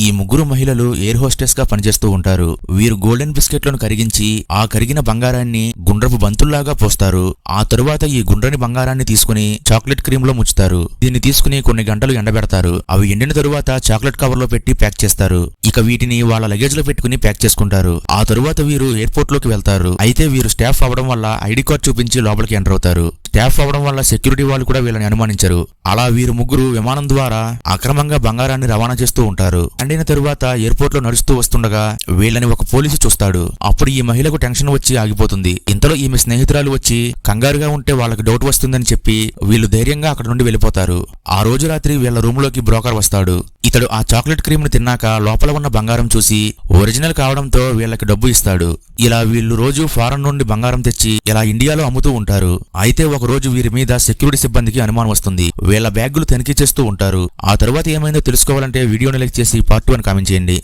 ఈ ముగ్గురు మహిళలు ఎయిర్ హోస్టెస్గా పనిచేస్తూ ఉంటారు. వీరు గోల్డెన్ బిస్కెట్లను కరిగించి ఆ కరిగిన బంగారాన్ని గుండ్రపు బంతుల్లాగా పోస్తారు. ఆ తరువాత ఈ గుండ్రని బంగారాన్ని తీసుకుని చాక్లెట్ క్రీమ్లో ముచ్చుతారు దీన్ని తీసుకుని కొన్ని గంటలు ఎండబెడతారు. అవి ఎండిన తరువాత చాక్లెట్ కవర్లో పెట్టి ప్యాక్ చేస్తారు. ఇక వీటిని వాళ్ళ లగేజ్లో పెట్టుకుని ప్యాక్ చేసుకుంటారు. ఆ తరువాత వీరు ఎయిర్పోర్ట్లోకి వెళ్తారు. అయితే వీరు స్టాఫ్ అవడం వల్ల ఐడి కార్డ్ చూపించి లోపలికి ఎంటర్ అవుతారు. స్టాఫ్ అవడం వల్ల సెక్యూరిటీ వాళ్ళు కూడా వీళ్ళని అనుమానించరు. అలా వీరు ముగ్గురు విమానం ద్వారా అక్రమంగా బంగారాన్ని రవాణా చేస్తూ ఉంటారు. అండిన తరువాత ఎయిర్పోర్ట్లో నడుస్తూ వస్తుండగా వీళ్ళని ఒక పోలీసు చూస్తాడు. అప్పుడు ఈ మహిళకు టెన్షన్ వచ్చి ఆగిపోతుంది. ఇంతలో ఈమె స్నేహితురాలు వచ్చి కంగారుగా ఉంటే వాళ్ళకి డౌట్ వస్తుందని చెప్పి వీళ్ళు ధైర్యంగా అక్కడ నుండి వెళ్ళిపోతారు. ఆ రోజు రాత్రి వీళ్ళ రూమ్లోకి బ్రోకర్ వస్తాడు. ఇతడు ఆ చాక్లెట్ క్రీమ్ను తిన్నాక లోపల ఉన్న బంగారం చూసి ఒరిజినల్ కావడంతో వీళ్ళకి డబ్బు ఇస్తాడు. ఇలా వీళ్ళు రోజు ఫారెన్ నుండి బంగారం తెచ్చి ఇలా ఇండియాలో అమ్ముతూ ఉంటారు. అయితే ఒక రోజు వీరి మీద సెక్యూరిటీ సిబ్బందికి అనుమానం వస్తుంది. వీళ్ళ బ్యాగులు తనిఖీ చేస్తూ ఉంటారు. ఆ తరువాత ఏమైందో తెలుసుకోవాలంటే వీడియోని లైక్ చేసి పార్ట్ వన్ కామెంట్ చేయండి.